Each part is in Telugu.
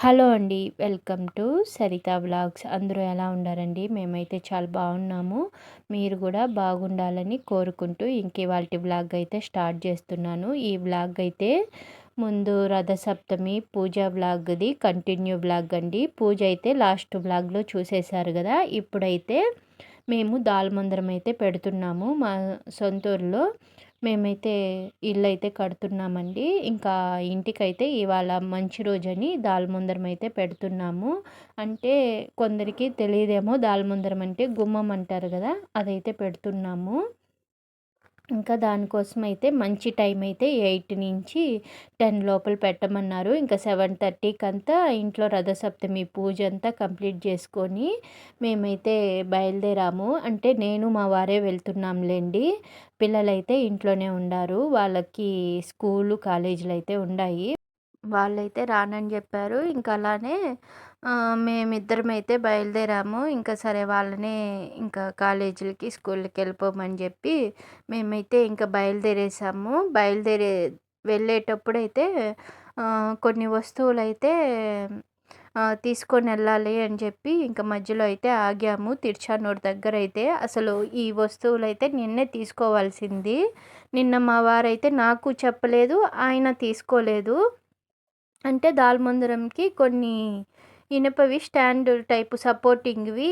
హలో అండి వెల్కమ్ టు సరిత వ్లాగ్స్. అందరూ ఎలా ఉండారండి? మేమైతే చాలా బాగున్నాము. మీరు కూడా బాగుండాలని కోరుకుంటూ ఇంక ఇవాళ వ్లాగ్ అయితే స్టార్ట్ చేస్తున్నాను. ఈ వ్లాగ్ అయితే ముందు రథసప్తమి పూజ వ్లాగ్ది కంటిన్యూ వ్లాగ్ అండి. పూజ అయితే లాస్ట్ వ్లాగ్లో చూసేశారు కదా? ఇప్పుడైతే మేము దాల్మందరం అయితే పెడుతున్నాము మా సొంతూరులో. మేమైతే ఇల్లు అయితే కడుతున్నామండి. ఇంకా ఇంటికైతే ఇవాళ మంచి రోజని దాల్ముందరం అయితే పెడుతున్నాము. అంటే కొందరికి తెలియదేమో దాల్ముందరం అంటే గుమ్మం అంటారు కదా అదైతే పెడుతున్నాము. ఇంకా దానికోసం అయితే మంచి టైం అయితే ఎయిట్ నుంచి టెన్ లోపల పెట్టమన్నారు. ఇంకా సెవెన్ థర్టీకి అంతా ఇంట్లో రథసప్తమి పూజ అంతా కంప్లీట్ చేసుకొని మేమైతే బయలుదేరాము. అంటే నేను మా వారే వెళ్తున్నాంలేండి. పిల్లలైతే ఇంట్లోనే ఉండారు. వాళ్ళకి స్కూలు కాలేజీలు అయితే ఉన్నాయి వాళ్ళైతే రానని చెప్పారు. ఇంకా అలానే మేమిద్దరం అయితే బయలుదేరాము. ఇంకా సరే వాళ్ళనే ఇంకా కాలేజీలకి స్కూల్కి వెళ్ళిపోమని చెప్పి మేమైతే ఇంకా బయలుదేరేసాము. బయలుదేరే వెళ్ళేటప్పుడైతే కొన్ని వస్తువులు అయితే తీసుకొని వెళ్ళాలి అని చెప్పి ఇంకా మధ్యలో అయితే ఆగాము. తిరుచానూరు దగ్గర అయితే అసలు ఈ వస్తువులు అయితే నిన్నే తీసుకోవాల్సింది. నిన్న మా వారైతే నాకు చెప్పలేదు ఆయన తీసుకోలేదు. అంటే దాల్మందరంకి కొన్ని ఇనపవి స్టాండ్ టైపు సపోర్టింగ్వి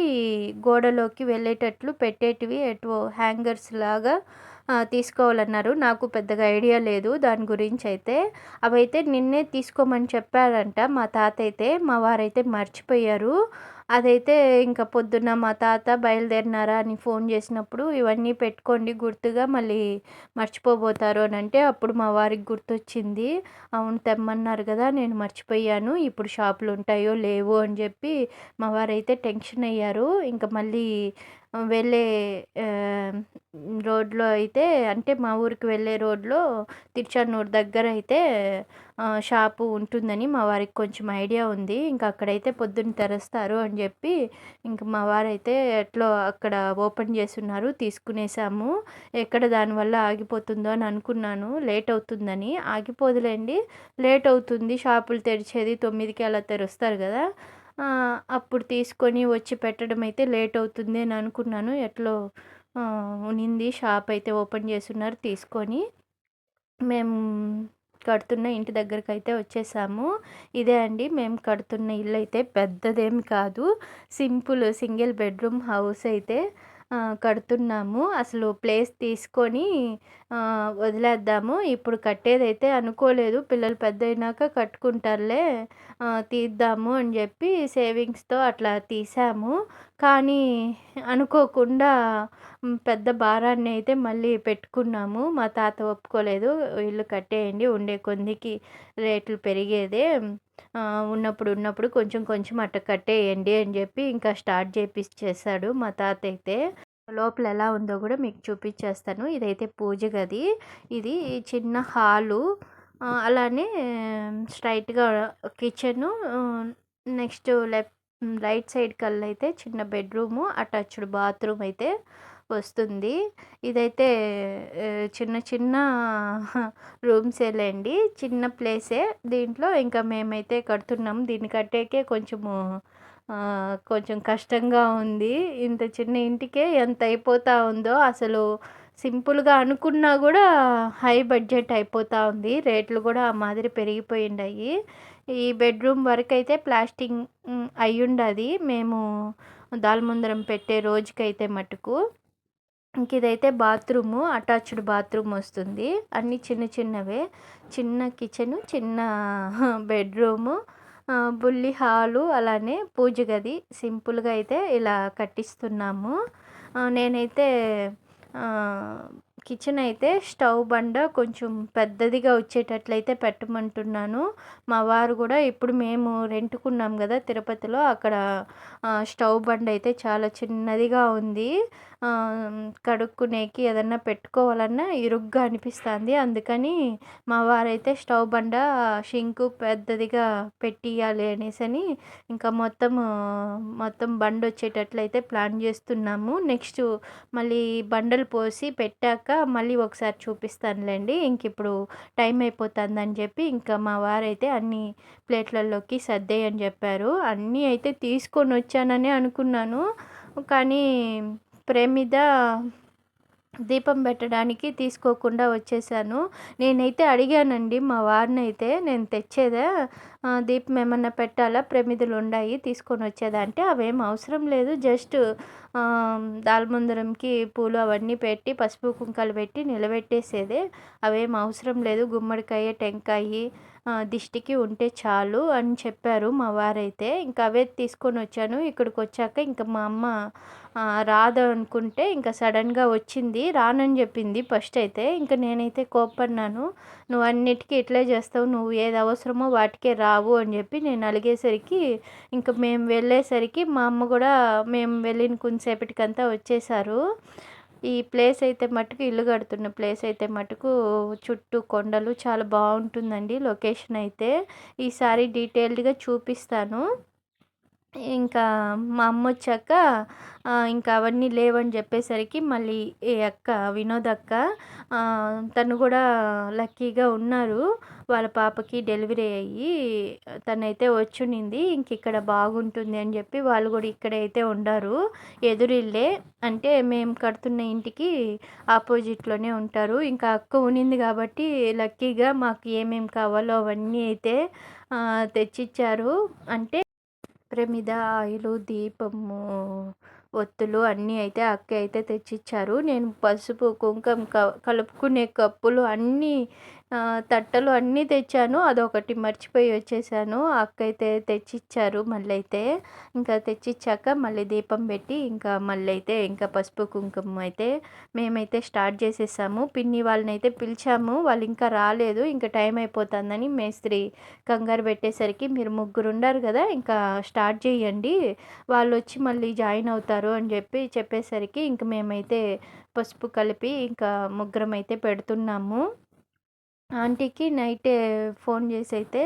గోడలోకి వెళ్ళేటట్లు పెట్టేటివి ఎటు హ్యాంగర్స్ లాగా తీసుకోవాలన్నారు. నాకు పెద్దగా ఐడియా లేదు దాని గురించి అయితే అవైతే నిన్నే తీసుకోమని చెప్పారంట మా తాత అయితే మా వారైతే మర్చిపోయారు. అదైతే ఇంకా పొద్దున్న మా తాత బయలుదేరినారా అని ఫోన్ చేసినప్పుడు ఇవన్నీ పెట్టుకోండి గుర్తుగా మళ్ళీ మర్చిపోబోతారు అని అంటే అప్పుడు మా వారికి గుర్తొచ్చింది. అవును తెమ్మన్నారు కదా నేను మర్చిపోయాను ఇప్పుడు షాపులు ఉంటాయో లేవో అని చెప్పి మా వారైతే టెన్షన్ అయ్యారు. ఇంకా మళ్ళీ వెళ్ళే రోడ్లో అయితే అంటే మా ఊరికి వెళ్ళే రోడ్లో తిరుచానూరు దగ్గర అయితే షాపు ఉంటుందని మా వారికి కొంచెం ఐడియా ఉంది. ఇంకా అక్కడైతే పొద్దున్న తెరుస్తారు అని చెప్పి ఇంక మా వారైతే ఎట్లో అక్కడ ఓపెన్ చేస్తున్నారు తీసుకునేసాము. ఎక్కడ దానివల్ల ఆగిపోతుందో అని అనుకున్నాను. లేట్ అవుతుందని. ఆగిపోదులేండి లేట్ అవుతుంది. షాపులు తెరిచేది తొమ్మిదికి అలా తెరుస్తారు కదా. అప్పుడు తీసుకొని వచ్చి పెట్టడం అయితే లేట్ అవుతుంది అని అనుకున్నాను. ఎట్లో ఉన్నింది షాప్ అయితే ఓపెన్ చేస్తున్నారు. తీసుకొని మేము కడుతున్న ఇంటి దగ్గరికి అయితే వచ్చేసాము. ఇదే అండి. మేము కడుతున్న ఇల్లు అయితే పెద్దదేమి కాదు. సింపుల్ సింగిల్ బెడ్రూమ్ హౌస్ అయితే. కడుతున్నాము. అసలు ప్లేస్ తీసుకొని వదిలేద్దాము. ఇప్పుడు కట్టేదైతే అనుకోలేదు. పిల్లలు పెద్ద అయినాక కట్టుకుంటారులే తీద్దాము అని చెప్పి సేవింగ్స్తో అట్లా తీసాము. కానీ అనుకోకుండా పెద్ద భారాన్ని అయితే మళ్ళీ పెట్టుకున్నాము. మా తాత ఒప్పుకోలేదు. ఇల్లు కట్టేయండి ఉండే కొందికి రేట్లు పెరిగేదే. ఉన్నప్పుడు ఉన్నప్పుడు కొంచెం కొంచెం అట్ట కట్టేయండి అని చెప్పి ఇంకా స్టార్ట్ చేపించేశాడు మా తాత అయితే లోపల ఎలా ఉందో కూడా మీకు చూపించేస్తాను ఇదైతే పూజ గది. ఇది చిన్న హాలు. అలానే స్ట్రైట్గా kitchen. Next left right side కల్లా అయితే చిన్న బెడ్రూము అటాచ్డ్ బాత్రూమ్ అయితే. వస్తుంది. ఇదైతే చిన్న చిన్న రూమ్సేలేండి చిన్న ప్లేసే దీంట్లో ఇంకా మేమైతే కడుతున్నాం. దీన్ని కట్టేకే కొంచెము కొంచెం కష్టంగా ఉంది. ఇంత చిన్న ఇంటికే ఎంత అయిపోతూ ఉందో అసలు సింపుల్గా అనుకున్నా కూడా హై బడ్జెట్ అయిపోతూ ఉంది. రేట్లు కూడా ఆ మాదిరి పెరిగిపోయిండాయి ఈ బెడ్రూమ్ వరకు అయితే ప్లాస్టింగ్ అయ్యుండది. మేము దాల్ముందరం పెట్టే రోజుకైతే మటుకు. ఇంక ఇదైతే బాత్రూము అటాచ్డ్ బాత్రూమ్ వస్తుంది. అన్నీ చిన్న చిన్నవే. చిన్న కిచెను చిన్న బెడ్రూము బుల్లి హాలు అలానే పూజ గది సింపుల్గా అయితే ఇలా కట్టిస్తున్నాము. నేనైతే కిచెన్ అయితే స్టవ్ బండ కొంచెం పెద్దదిగా వచ్చేటట్లయితే పెట్టమంటున్నాను. మా వారు కూడా ఇప్పుడు మేము రెంటుకున్నాం కదా తిరుపతిలో అక్కడ స్టవ్ బండ అయితే చాలా చిన్నదిగా ఉంది. కడుక్కునేకి ఏదన్నా పెట్టుకోవాలన్నా ఇరుగ్గా అనిపిస్తుంది. అందుకని మా వారైతే స్టవ్ బండ షింకు పెద్దదిగా పెట్టియాలి అనేసి అని ఇంకా మొత్తం మొత్తం బండ వచ్చేటట్లయితే ప్లాన్ చేస్తున్నాము. నెక్స్ట్ మళ్ళీ బండలు పోసి పెట్టాక మళ్ళీ ఒకసారి చూపిస్తానులేండి. ఇంక ఇప్పుడు టైం అయిపోతుందని చెప్పి ఇంకా మా వారైతే అన్ని ప్లేట్లలోకి సర్దేయని చెప్పారు. అన్నీ అయితే తీసుకొని వచ్చానని అనుకున్నాను. కానీ ప్రేమిద దీపం పెట్టడానికి తీసుకోకుండా వచ్చేసాను. నేనైతే అడిగానండి మా వారిని అయితే నేను తెచ్చేదా? దీపం ఏమన్నా పెట్టాలా? ప్రమిదలు ఉన్నాయి తీసుకొని వచ్చేదా అంటే అవేం అవసరం లేదు. జస్ట్ దాల్మందరంకి పూలు అవన్నీ పెట్టి పసుపు కుంకాలు పెట్టి నిలబెట్టేసేదే. అవేం అవసరం లేదు. గుమ్మడికాయ టెంకాయ దిష్టికి ఉంటే చాలు అని చెప్పారు మా వారైతే. ఇంకా అవే తీసుకొని వచ్చాను. ఇక్కడికి వచ్చాక ఇంకా మా అమ్మ రాదు అనుకుంటే ఇంకా సడన్గా వచ్చింది. రానని చెప్పింది ఫస్ట్ అయితే. ఇంకా నేనైతే కోప్పడినాను. నువ్వు అన్నిటికీ ఇట్లే చేస్తావు. నువ్వు ఏది అవసరమో వాటికే రావు అని చెప్పి నేను అలిగేసరికి ఇంకా మేము వెళ్ళేసరికి మా అమ్మ కూడా మేము వెళ్ళిన కొంతసేపటికంతా వచ్చేసారు. ఈ ప్లేస్ అయితే మటుకు ఇల్లు కడుతున్న ప్లేస్ అయితే మటుకు చుట్టూ కొండలు చాలా బాగుంటుందండి లొకేషన్ అయితే. ఈసారి డీటెయిల్డ్గా చూపిస్తాను. ఇంకా మా అమ్మ వచ్చాక ఇంకా అవన్నీ లేవని చెప్పేసరికి మళ్ళీ ఈ అక్క వినోద్ అక్క తను కూడా లక్కీగా ఉన్నారు. వాళ్ళ పాపకి డెలివరీ అయ్యి తనైతే వచ్చునింది. ఇంక ఇక్కడ బాగుంటుంది అని చెప్పి వాళ్ళు కూడా ఇక్కడైతే ఉండారు. ఎదురిల్లే అంటే మేము కడుతున్న ఇంటికి ఆపోజిట్లోనే ఉంటారు. ఇంకా అక్క ఉనింది కాబట్టి లక్కీగా మాకు ఏమేమి కావాలో అవన్నీ అయితే తెచ్చిచ్చారు. అంటే ప్రమిద ఆయిలు దీపము ఒత్తులు అన్నీ అయితే అక్క అయితే తెచ్చిచ్చారు. నేను పసుపు కుంకుమ కలుపుకునే కప్పులు అన్నీ తట్టలు అన్నీ తెచ్చాను. అదొకటి మర్చిపోయి వచ్చేసాను. అక్క అయితే తెచ్చిచ్చారు మళ్ళీ అయితే ఇంకా తెచ్చిచ్చాక మళ్ళీ దీపం పెట్టి ఇంకా మళ్ళీ అయితే ఇంకా పసుపు కుంకుమ అయితే మేమైతే స్టార్ట్ చేసేసాము. పిన్ని వాళ్ళని అయితే పిలిచాము. వాళ్ళు ఇంకా రాలేదు. ఇంకా టైం అయిపోతుందని మేస్త్రి కంగారు పెట్టేసరికి మీరు ముగ్గురు ఉండారు కదా ఇంకా స్టార్ట్ చేయండి. వాళ్ళు వచ్చి మళ్ళీ జాయిన్ అవుతారు అని చెప్పి చెప్పేసరికి ఇంక మేమైతే పసుపు కలిపి ఇంకా ముగ్గురం అయితే పెడుతున్నాము. ఆంటీకి నైటే ఫోన్ చేసి అయితే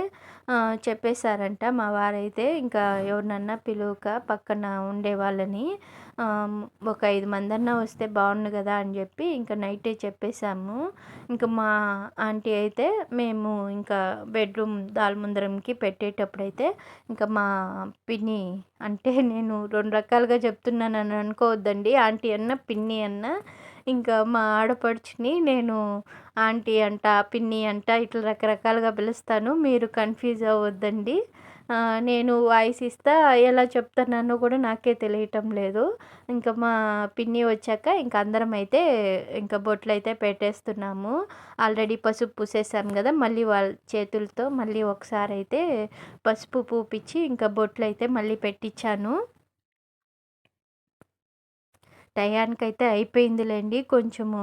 చెప్పేశారంట మా వారైతే. ఇంకా ఎవరినన్నా పిలువక పక్కన ఉండే వాళ్ళని ఒక ఐదు మంది అన్నా వస్తే బాగుండు కదా అని చెప్పి ఇంకా నైటే చెప్పేశాము. ఇంకా మా ఆంటీ అయితే మేము ఇంకా బెడ్రూమ్ దాల్ముందరంకి పెట్టేటప్పుడు అయితే ఇంకా మా పిన్ని అంటే నేను రెండు రకాలుగా చెప్తున్నాను అని అనుకోవద్దండి. ఆంటీ అన్న పిన్ని అన్న ఇంకా మా ఆడపడుచుని నేను ఆంటీ అంట పిన్ని అంట ఇట్లా రకరకాలుగా పిలుస్తాను. మీరు కన్ఫ్యూజ్ అవ్వద్దండి. నేను వాయిస్ ఇస్తా ఎలా చెప్తున్నానో కూడా నాకే తెలియటం లేదు. ఇంకా మా పిన్ని వచ్చాక ఇంకా అందరం అయితే ఇంకా బొట్లు అయితే పెట్టేస్తున్నాము. ఆల్రెడీ పసుపు పూసేసాం కదా మళ్ళీ వాళ్ళ చేతులతో మళ్ళీ ఒకసారి అయితే పసుపు పూపించి ఇంకా బొట్లు అయితే మళ్ళీ పెట్టించాను. టయానికైతే అయిపోయిందిలేండి. కొంచెము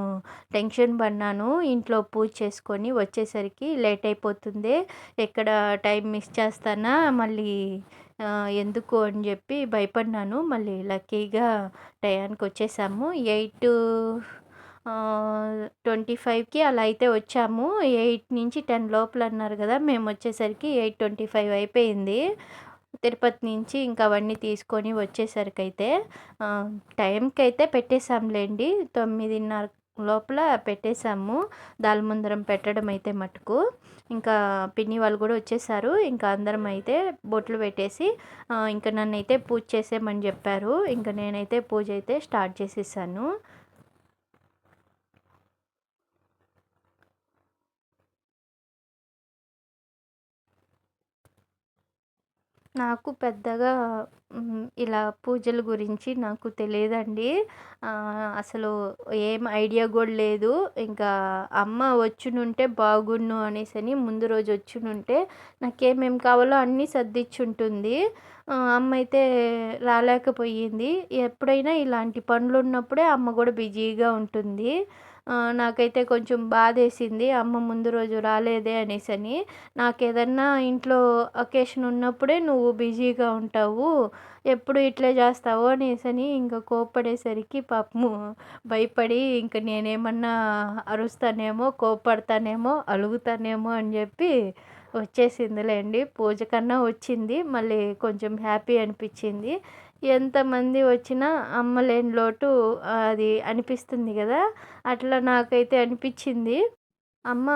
టెన్షన్ పడినాను ఇంట్లో పూజ చేసుకొని వచ్చేసరికి లేట్ అయిపోతుంది. ఎక్కడ టైం మిస్ చేస్తానా? మళ్ళీ ఎందుకు అని చెప్పి భయపడినాను మళ్ళీ లక్కీగా టయానికి వచ్చేసాము ఎయిట్ ట్వంటీ ఫైవ్కి అలా అయితే వచ్చాము. ఎయిట్ నుంచి టెన్ లోపల అన్నారు కదా మేము వచ్చేసరికి ఎయిట్ ట్వంటీ ఫైవ్ అయిపోయింది. తిరుపతి నుంచి ఇంకా అవన్నీ తీసుకొని వచ్చేసరికి అయితే టైంకి అయితే పెట్టేశాంలేండి. తొమ్మిదిన్నర లోపల పెట్టేశాము. దాల్ముందరం పెట్టడం అయితే మటుకు. ఇంకా పిన్ని వాళ్ళు కూడా వచ్చేసారు. ఇంకా అందరం అయితే బొట్లు పెట్టేసి ఇంకా నన్ను అయితే పూజ చేసేయమని చెప్పారు. ఇంకా నేనైతే పూజ అయితే స్టార్ట్ చేసేసాను. నాకు పెద్దగా ఇలా పూజల గురించి నాకు తెలియదండి. అసలు ఏం ఐడియా కూడా లేదు. ఇంకా అమ్మ వచ్చునుంటే బాగుండు అనేసి అని ముందు రోజు వచ్చునుంటే నాకేమేం కావాలో అన్నీ సర్దిచ్చుంటుంది. అమ్మ అయితే రాలేకపోయింది. ఎప్పుడైనా ఇలాంటి పనులు ఉన్నప్పుడే అమ్మ కూడా బిజీగా ఉంటుంది. నాకైతే కొంచెం బాధేసింది అమ్మ ముందు రోజు రాలేదే అనేసి నాకు ఏదన్నా ఇంట్లో అకేషన్ ఉన్నప్పుడే నువ్వు బిజీగా ఉంటావు ఎప్పుడు ఇట్లే చేస్తావు అనేసని ఇంకా కోప్పడేసరికి పాపము భయపడి ఇంకా నేనేమన్నా అరుస్తానేమో కోప్పడతానేమో అలుగుతానేమో అని చెప్పి వచ్చేసిందిలేండి. పూజ కన్నా వచ్చింది. మళ్ళీ కొంచెం హ్యాపీ అనిపించింది. ఎంతమంది వచ్చినా అమ్మ లేని లోటు అది అనిపిస్తుంది కదా. అట్లా నాకైతే అనిపించింది. అమ్మ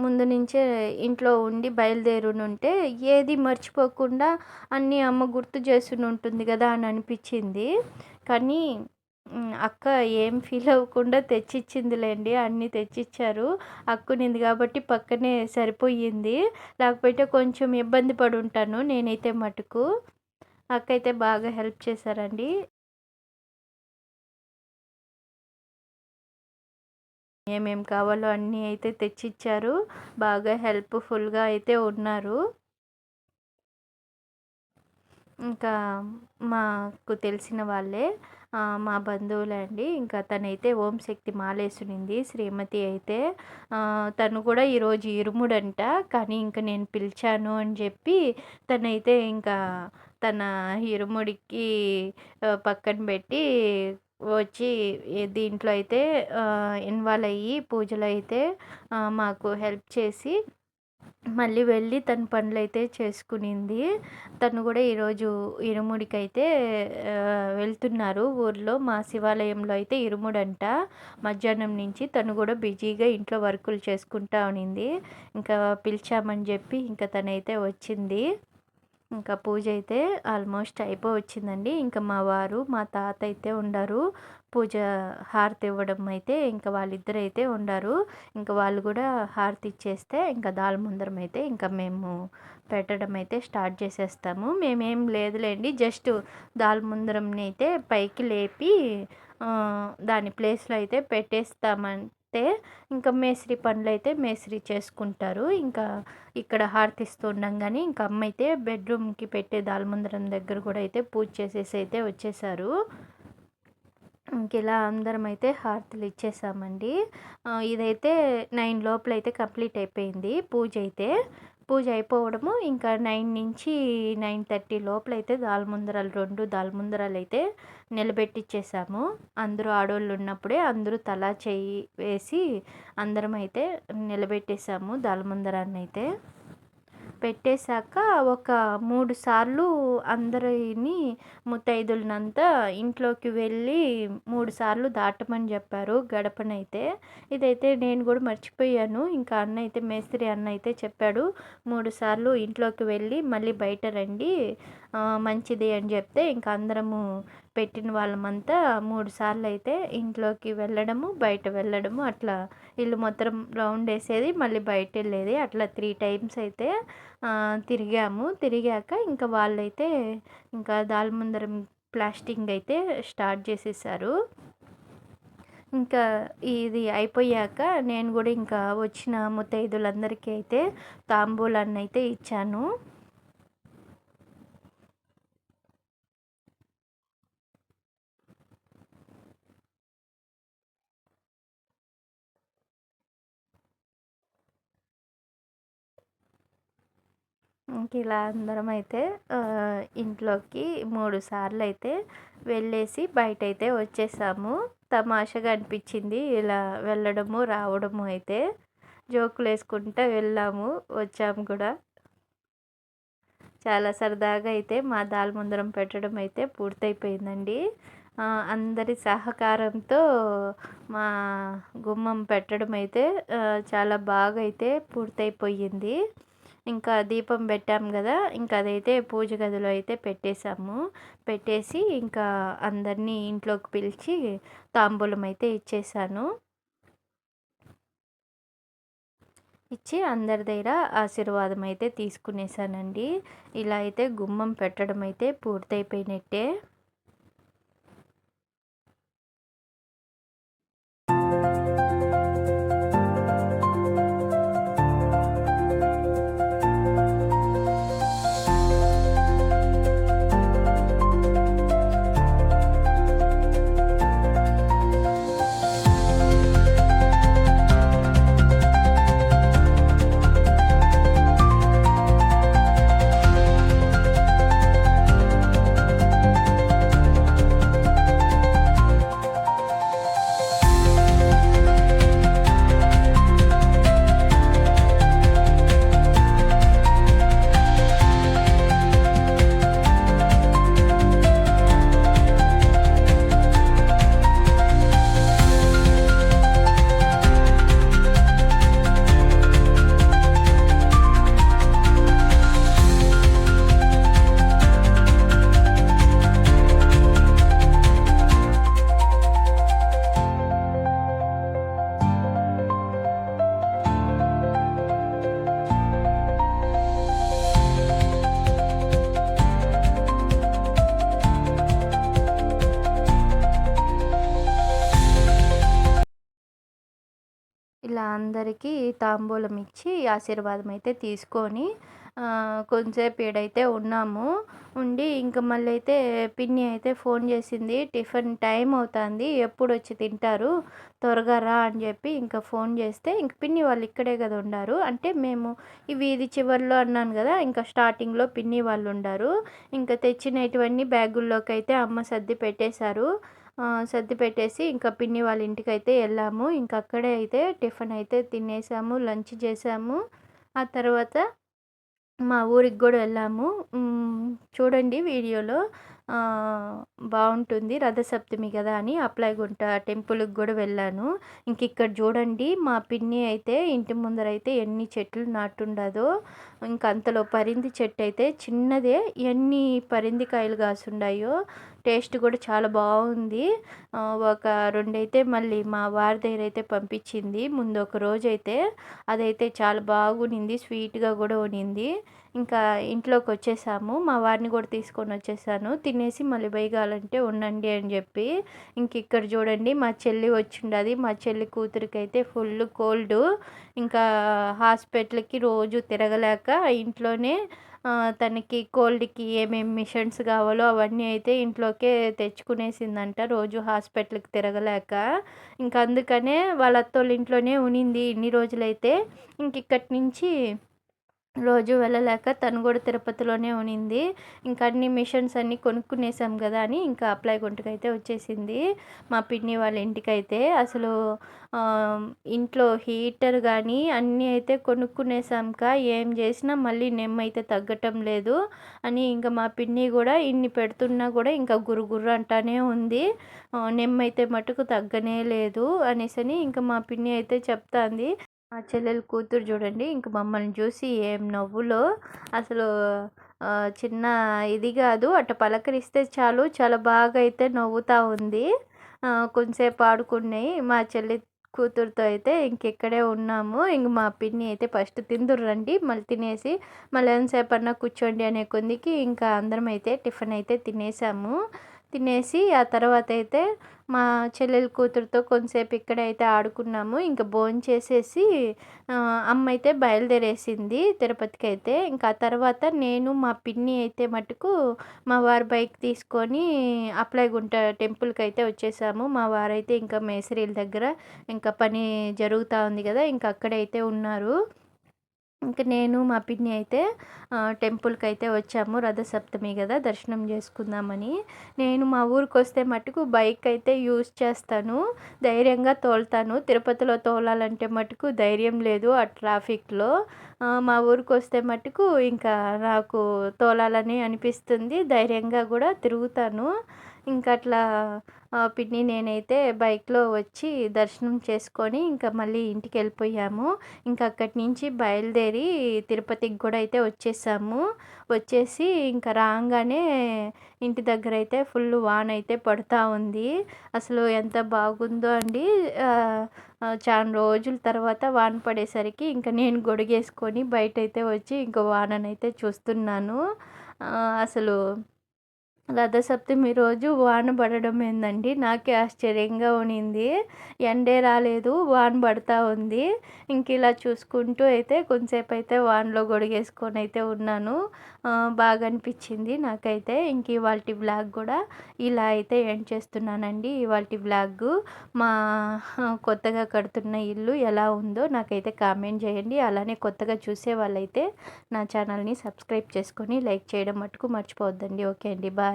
ముందు నుంచే ఇంట్లో ఉండి బయలుదేరునుంటే ఏది మర్చిపోకుండా అన్నీ అమ్మ గుర్తు చేసుకుని ఉంటుంది కదా అని అనిపించింది. కానీ అక్క ఏం ఫీల్ అవ్వకుండా తెచ్చిచ్చిందిలేండి. అన్నీ తెచ్చిచ్చారు. అక్కునింది కాబట్టి పక్కనే సరిపోయింది. లేకపోతే కొంచెం ఇబ్బంది పడి ఉంటాను నేనైతే మటుకు. అక్క అయితే బాగా హెల్ప్ చేశారండి. ఏమేం కావాలో అన్నీ అయితే తెచ్చిచ్చారు. బాగా హెల్ప్ఫుల్గా అయితే ఉన్నారు. ఇంకా మాకు తెలిసిన వాళ్ళే. మా బంధువులండి. ఇంకా తనైతే ఓం శక్తి మాలేసునింది శ్రీమతి అయితే. తను కూడా ఈరోజు ఇరుముడంట కానీ ఇంకా నేను పిలిచాను అని చెప్పి తనైతే ఇంకా తన ఇరుముడికి పక్కన పెట్టి వచ్చి దీంట్లో అయితే ఇన్వాల్వ్ అయ్యి పూజలు అయితే మాకు హెల్ప్ చేసి మళ్ళీ వెళ్ళి తన పనులైతే చేసుకునింది. తను కూడా ఈరోజు ఇరుముడికైతే వెళ్తున్నారు. ఊర్లో మా శివాలయంలో అయితే ఇరుముడంట. మధ్యాహ్నం నుంచి తను కూడా బిజీగా ఇంట్లో వర్కులు చేసుకుంటా ఉనింది. ఇంకా పిలిచామని చెప్పి ఇంకా తనైతే వచ్చింది. ఇంకా పూజ అయితే ఆల్మోస్ట్ అయిపో వచ్చిందండి ఇంకా మా వారు మా తాత అయితే ఉండారు. పూజ హారతి ఇవ్వడం అయితే ఇంకా వాళ్ళిద్దరు అయితే ఉండరు. ఇంకా వాళ్ళు కూడా హారతి ఇచ్చేస్తే ఇంకా దాల్ ముందరం అయితే ఇంకా మేము పెట్టడం అయితే స్టార్ట్ చేసేస్తాము. మేమేం లేదులేండి. జస్ట్ దాల్ ముందరంని అయితే పైకి లేపి దాని ప్లేస్లో అయితే పెట్టేస్తామని అయితే ఇంకా మేస్త్రి పనులు అయితే మేస్త్రి చేసుకుంటారు. ఇంకా ఇక్కడ హారతిస్తూ ఉండంగానే ఇంకా అమ్మ అయితే బెడ్రూమ్కి పెట్టే దాల్ముందరం దగ్గర కూడా అయితే పూజ చేసేసి అయితే వచ్చేసారు. ఇంక ఇలా అందరం అయితే హారతులు ఇచ్చేసామండి. ఇదైతే నైన్ లోపల అయితే కంప్లీట్ అయిపోయింది పూజ అయితే. పూజ అయిపోవడము. ఇంకా నైన్ నుంచి నైన్ థర్టీ లోపల అయితే దాల్ముందరాలు రెండు దాల్ముందరాలు అయితే నిలబెట్టిచ్చేసాము. అందరూ ఆడవాళ్ళు ఉన్నప్పుడే అందరూ తలా చేయి వేసి అందరం అయితే నిలబెట్టేసాము దాల్ముందరాన్ని అయితే పెట్టేశాక ఒక మూడు సార్లు అందరిని ముత్తైదులనంతా ఇంట్లోకి వెళ్ళి మూడు సార్లు దాటమని చెప్పారు గడపనైతే. ఇదైతే నేను కూడా మర్చిపోయాను. ఇంకా అన్న అయితే మేస్త్రి అన్న అయితే చెప్పాడు మూడు సార్లు ఇంట్లోకి వెళ్ళి మళ్ళీ బయట రండి. మంచిది అని చెప్తే ఇంకా అందరము పెట్టిన వాళ్ళమంతా మూడు సార్లు అయితే ఇంట్లోకి వెళ్ళడము బయట వెళ్ళడము అట్లా ఇల్లు మొత్తం రౌండ్ వేసేది మళ్ళీ బయట వెళ్ళేది. అట్లా త్రీ టైమ్స్ అయితే తిరిగాము. తిరిగాక ఇంకా వాళ్ళైతే ఇంకా దాల్ముందరం ప్లాస్టింగ్ అయితే స్టార్ట్ చేసేసారు. ఇంకా ఇది అయిపోయాక నేను కూడా ఇంకా వచ్చిన ముత్తైదులందరికీ అయితే తాంబూలాన్ని అయితే ఇచ్చాను. ఇంక ఇలా అందరం అయితే ఇంట్లోకి మూడు సార్లు అయితే వెళ్ళేసి బయట అయితే వచ్చేసాము. తమాషగా అనిపించింది ఇలా వెళ్ళడము రావడము అయితే. జోకులు వేసుకుంటూ వెళ్ళాము వచ్చాము కూడా. చాలా సరదాగా అయితే మా దాల్ ముందరం పెట్టడం అయితే పూర్తయిపోయిందండి. అందరి సహకారంతో మా గుమ్మం పెట్టడం అయితే చాలా బాగా అయితే పూర్తయిపోయింది. ఇంకా దీపం పెట్టాం కదా ఇంకా అదైతే పూజ గదిలో అయితే పెట్టేశాము. పెట్టేసి ఇంకా అందరినీ ఇంట్లోకి పిలిచి తాంబూలం అయితే ఇచ్చేసాను ఇచ్చి అందరి దగ్గర ఆశీర్వాదం అయితే తీసుకునేసానండి ఇలా అయితే గుమ్మం పెట్టడం అయితే పూర్తయిపోయినట్టే. అందరికీ తాంబూలం ఇచ్చి ఆశీర్వాదం అయితే తీసుకొని కొంచెంసేపు ఈడైతే ఉన్నాము ఉండి ఇంకా మళ్ళీ అయితే పిన్ని అయితే ఫోన్ చేసింది టిఫిన్ టైం అవుతుంది ఎప్పుడు వచ్చి తింటారు? త్వరగా రా అని చెప్పి ఇంకా ఫోన్ చేస్తే ఇంక పిన్ని వాళ్ళు ఇక్కడే కదా ఉండారు. అంటే మేము ఈ వీధి చివరిలో అన్నాను కదా ఇంకా స్టార్టింగ్లో పిన్ని వాళ్ళు ఉండారు. ఇంకా తెచ్చినటువన్నీ బ్యాగుల్లోకి అయితే అమ్మ సర్ది పెట్టేశారు. సర్ది పెట్టేసి ఇంకా పిన్ని వాళ్ళ ఇంటికి అయితే వెళ్ళాము. ఇంకా అక్కడే అయితే టిఫిన్ అయితే తినేసాము లంచ్ చేసాము. ఆ తర్వాత మా ఊరికి కూడా వెళ్ళాము. చూడండి వీడియోలో. బాగుంటుంది రథసప్తమి కదా అని అప్లైగుంట టెంపుల్కి కూడా వెళ్ళాను. ఇంక ఇక్కడ చూడండి మా పిన్ని అయితే ఇంటి ముందర అయితే ఎన్ని చెట్లు నాటుండదో ఇంక అంతలో పరింది చెట్టు అయితే చిన్నదే ఎన్ని పరింది కాయలు కాసుండాయో టేస్ట్ కూడా చాలా బాగుంది. ఒక రెండైతే మళ్ళీ మా వారి దగ్గర అయితే పంపించింది. ముందు ఒక రోజు అయితే అదైతే చాలా బాగునింది స్వీట్గా కూడా ఉనింది. ఇంకా ఇంట్లోకి వచ్చేసాము మా వారిని కూడా తీసుకొని వచ్చేసాను తినేసి మళ్ళీ బయగాలంటే ఉండండి అని చెప్పి ఇంక ఇక్కడ చూడండి మా చెల్లి వచ్చిండది. మా చెల్లి కూతురికి అయితే ఫుల్ కోల్డ్. ఇంకా హాస్పిటల్కి రోజు తిరగలేక ఇంట్లోనే తనకి కోల్డ్కి ఏమేమి మిషన్స్ కావాలో అవన్నీ అయితే ఇంట్లోకే తెచ్చుకునేసిందంట. రోజు హాస్పిటల్కి తిరగలేక. ఇంక అందుకనే వాళ్ళ అత్తోళ్ళ ఇంట్లోనే ఉనింది ఇన్ని రోజులైతే. ఇంక ఇక్కడి నుంచి రోజు వెళ్ళలేక తను కూడా తిరుపతిలోనే ఉనింది ఇంకా అన్ని మిషన్స్ అన్నీ కొనుక్కునేసాం కదా అని ఇంకా అప్లై గుంటకైతే వచ్చేసింది. మా పిన్ని వాళ్ళ ఇంటికైతే అసలు ఇంట్లో హీటర్ కానీ అన్నీ అయితే కొనుక్కునేసాంక ఏం చేసినా మళ్ళీ నెమ్మైతే తగ్గటం లేదు అని ఇంకా మా పిన్ని కూడా ఇన్ని పెడుతున్నా కూడా ఇంకా గురుగుర్రు అంటానే ఉంది. నెమ్మైతే మటుకు తగ్గనే లేదు అనేసి అని ఇంకా మా పిన్ని అయితే చెప్తాంది. మా చెల్లెలు కూతురు చూడండి ఇంక మమ్మల్ని చూసి ఏం నవ్వులో. అసలు చిన్న ఇది కాదు అట్ట పలకరిస్తే చాలు చాలా బాగా అయితే నవ్వుతూ ఉంది. కొంతసేపు ఆడుకున్నాయి. మా చెల్లి కూతురుతో అయితే ఇంకెక్కడే ఉన్నాము. ఇంక మా పిన్ని అయితే ఫస్ట్ రండి మళ్ళీ తినేసి మళ్ళీ ఎంతసేపు అన్నా కూర్చోండి అనే కొందికి ఇంకా అందరం అయితే టిఫిన్ అయితే తినేసాము. తినేసి ఆ తర్వాత అయితే మా చెల్లెల కూతురుతో కొంతసేపు ఇక్కడే అయితే ఆడుకున్నాము. ఇంకా భోజనం చేసేసి అమ్మ అయితే బయలుదేరేసింది తిరుపతికి అయితే. ఇంకా తర్వాత నేను మా పిన్ని అయితే మటుకు మా వారి బైక్ తీసుకొని అప్లైగుంట టెంపుల్కి అయితే వచ్చేసాము. మా వారైతే ఇంకా మేసరీల దగ్గర ఇంకా పని జరుగుతూ ఉంది కదా ఇంకా అక్కడైతే ఉన్నారు. ఇంకా నేను మా పిన్ని అయితే టెంపుల్కి అయితే వచ్చాము రథసప్తమి కదా దర్శనం చేసుకుందామని. నేను మా ఊరికి వస్తే మటుకు బైక్ అయితే యూజ్ చేస్తాను. ధైర్యంగా తోలుతాను. తిరుపతిలో తోలాలంటే మటుకు ధైర్యం లేదు ఆ ట్రాఫిక్లో. మా ఊరికి వస్తే మటుకు ఇంకా నాకు తోలాలని అనిపిస్తుంది. ధైర్యంగా కూడా తిరుగుతాను. ఇంకా అట్లా పిన్ని నేనైతే బైక్లో వచ్చి దర్శనం చేసుకొని ఇంకా మళ్ళీ ఇంటికి వెళ్ళిపోయాము ఇంకా అక్కడి నుంచి బయలుదేరి తిరుపతికి కూడా అయితే వచ్చేసాము. వచ్చేసి ఇంకా రాగానే ఇంటి దగ్గర అయితే ఫుల్ వాన అయితే పడుతూ ఉంది. అసలు ఎంత బాగుందో అండి. చాలా రోజుల తర్వాత వాన పడేసరికి ఇంకా నేను గొడుగేసుకొని బయట అయితే వచ్చి ఇంకా వాననైతే చూస్తున్నాను. అసలు రథసప్తమి రోజు వాన పడడం ఏందండి? నాకే ఆశ్చర్యంగా ఉనింది. ఎండే రాలేదు వాన పడతా ఉంది. ఇంక ఇలా చూసుకుంటూ అయితే కొంతసేపు అయితే వానలో గొడిగేసుకొని అయితే ఉన్నాను. బాగా అనిపించింది నాకైతే. ఇంక ఇవాళ బ్లాగ్ కూడా ఇలా అయితే ఎండ్ చేస్తున్నానండి. ఇవాళ బ్లాగ్ మా కొత్తగా కడుతున్న ఇల్లు ఎలా ఉందో నాకైతే కామెంట్ చేయండి. అలానే కొత్తగా చూసే వాళ్ళైతే నా ఛానల్ని సబ్స్క్రైబ్ చేసుకొని లైక్ చేయడం మటుకు మర్చిపోవద్దండి. ఓకే అండి. బాయ్.